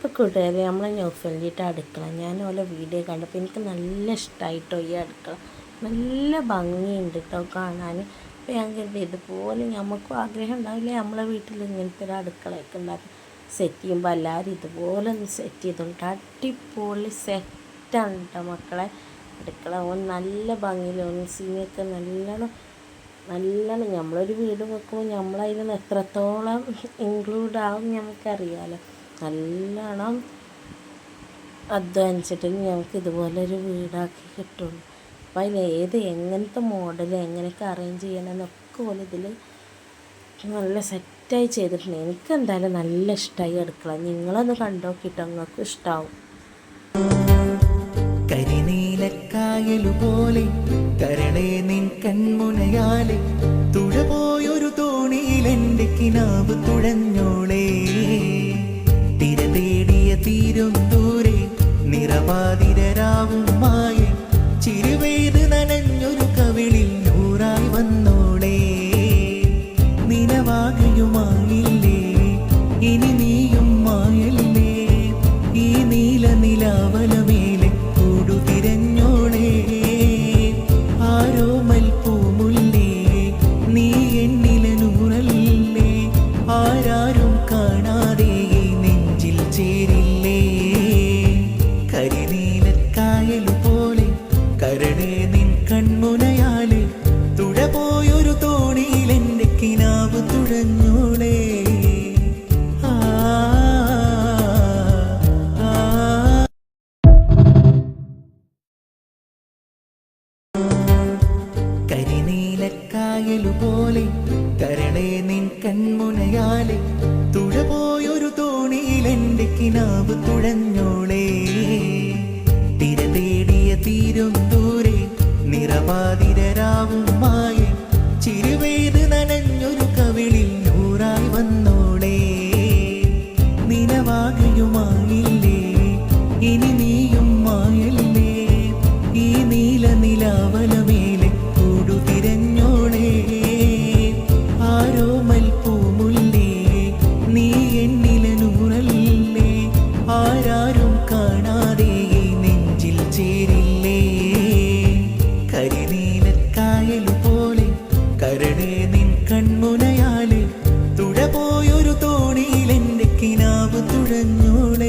ഇപ്പോൾ കൂട്ടുകാരെ നമ്മളെ ന്യൂഫലിന്റെ അടുക്കള. ഞാൻ ഓരോ വീഡിയോ കണ്ടപ്പോൾ എനിക്ക് നല്ല ഇഷ്ടമായിട്ടോ ഈ അടുക്കള. നല്ല ഭംഗിയുണ്ട് കേട്ടോ കാണാൻ അപ്പോൾ ഞാൻ കരുതി ഇതുപോലെ നമുക്കും ആഗ്രഹം ഉണ്ടാവില്ലേ നമ്മളെ വീട്ടിൽ ഇങ്ങനത്തെ ഒരു അടുക്കളയൊക്കെ ഉണ്ടാക്കും സെറ്റ് ചെയ്യുമ്പോൾ എല്ലാവരും ഇതുപോലെ ഒന്ന് സെറ്റ് ചെയ്തോണ്ട് അടിപൊളി സെറ്റാണ് കേട്ടോ മക്കളെ. അടുക്കള ഓൻ നല്ല ഭംഗിയിൽ ഓൻ സീനൊക്കെ നല്ലോണം നല്ലോണം നമ്മളൊരു വീട് വെക്കുമ്പോൾ നമ്മളതിൽ നിന്ന് എത്രത്തോളം ഇൻക്ലൂഡ് ആവും നമുക്കറിയാമല്ലോ നല്ലോണം അധ്വാനിച്ചിട്ട് ഞങ്ങൾക്ക് ഇതുപോലൊരു വീടാക്കി കിട്ടുള്ളൂ. അപ്പോൾ അതിൽ ഏത് എങ്ങനത്തെ മോഡൽ എങ്ങനെയൊക്കെ അറേഞ്ച് ചെയ്യണമെന്നൊക്കെ പോലെ ഇതിൽ നല്ല സെറ്റായി ചെയ്തിട്ടുണ്ട്. എനിക്ക് എന്തായാലും നല്ല ഇഷ്ടമായി അടുക്കള. നിങ്ങളൊന്ന് കണ്ടോക്കിയിട്ട് നിങ്ങൾക്ക് ഇഷ്ടമാവും കരിനീലക്കായലുപോലെ കരണേ നിൻ കൺമുനയാലെ തുഴ പോയൊരു തോണിയിൽ എന്റെ കിനാവ് തുഴഞ്ഞോളേ. നിറപാതിരാവും മായ ചിരുവേത് കിനാവ്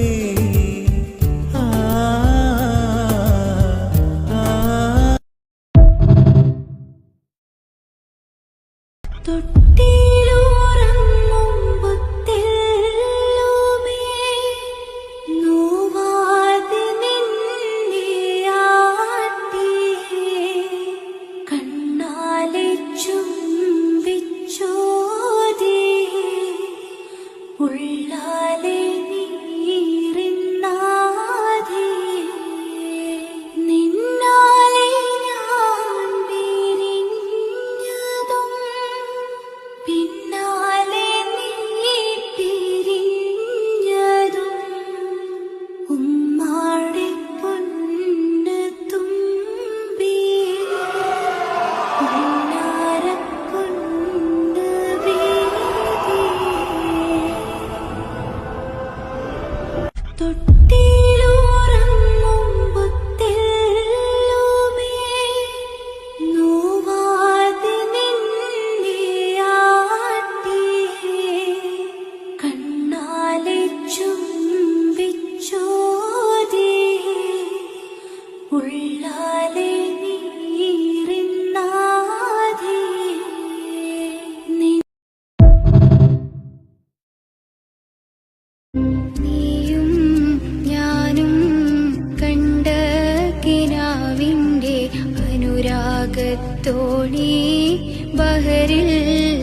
ബഹറിൽ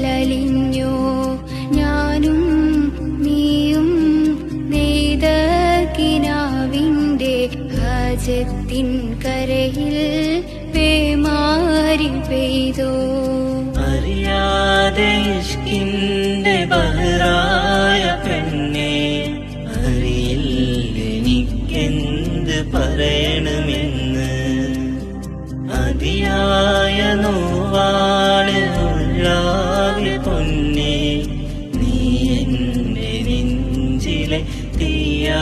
ലലിഞ്ഞോ ഞാനും നീയും നെയ്ത കിനാവിന്റെ ഹജത്തിൻ കരയിൽ പേമാരി പെയ്തോ? അറിയാതെ ഇഷ്കിന്റെ ബഹറായ പെണ്ണെ അറിയില്ലെനിക്കെന്ത് പറയണമെന്ന്. അതിയായ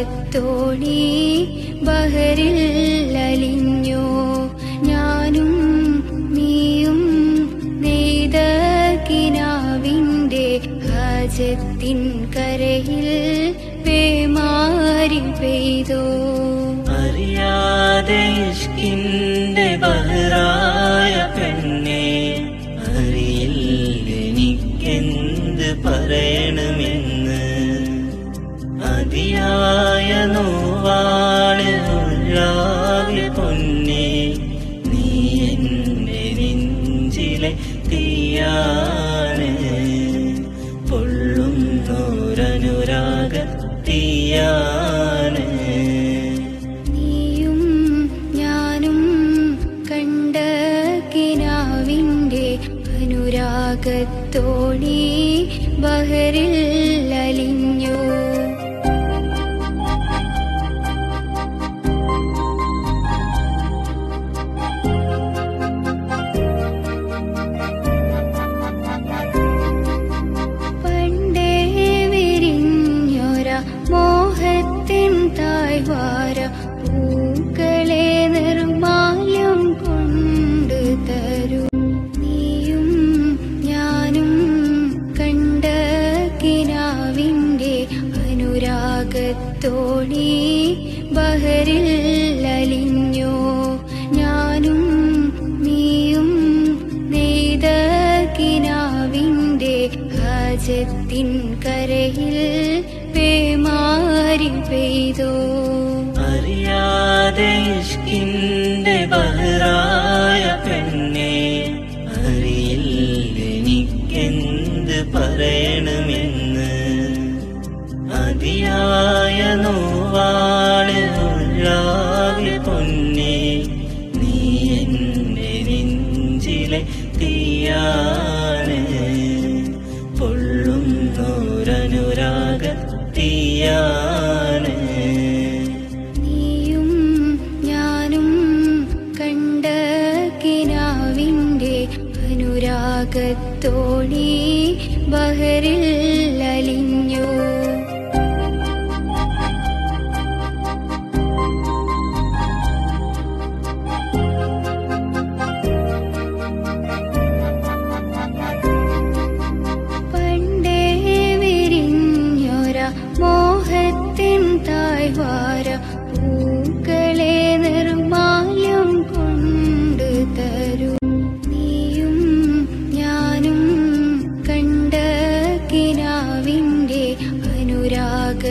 അനുരാഗത്തോണി ബഹറിൽ അലിഞ്ഞോ? ഞാനും നീയും നെയ്ത കിനാവിന്റെ ഹാജത്തിൻ കരയിൽ പേമാരി പെയ്തോ? അറിയാതെ ഇഷ്കിന്റെ ബഹറായ നെഞ്ചിലെ തീയാണ് പൊള്ളുന്നോരനുരാഗത്തീയാണ് നീയും ഞാനും കണ്ട കിനാവിന്റെ അനുരാഗത്തോണി ബഹറിൽ അലിഞ്ഞു. താഴ്വാര പൂക്കളെ നിർമാല്യം കൊണ്ട് തരും. നീയും ഞാനും കണ്ട കിനാവിന്റെ അനുരാഗത്തോണി ബഹറിൽ അലിഞ്ഞു? ഞാനും നീയും നെയ്ത കിനാവിന്റെ ഹാജത്തിൻ കരയിൽ പേമാരി പെയ്തോ. അറിയാതെ ഇഷ്കിന്റെ ബഹറായ പെണ്ണെ അറിയില്ലെനിക്കെന്ത് പറയണമെന്ന്. അതിയായ നോവാണ് ഉള്ളാകെ പൊന്നെ നീ എന്റെ നെഞ്ചിലെ തീയാണ് അനുരാഗത്തോണി ബഹറിൽ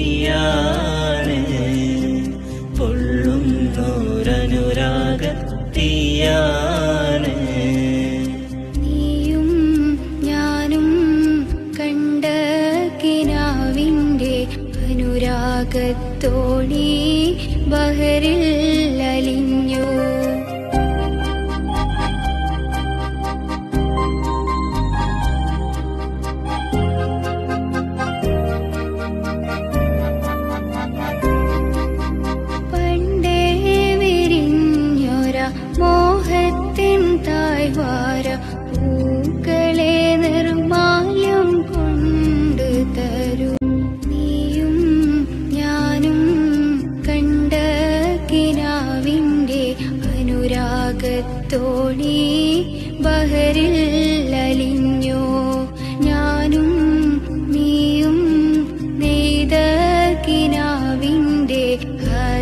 തീയാണ് പൊള്ളുന്നോരനുരാഗത്തീയാണ്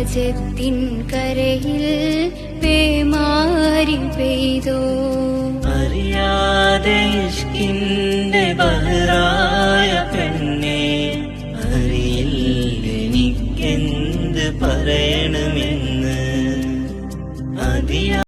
സഹജത്തിൻ കരയിൽ പേമാരി പെയ്തോ? അറിയാതെ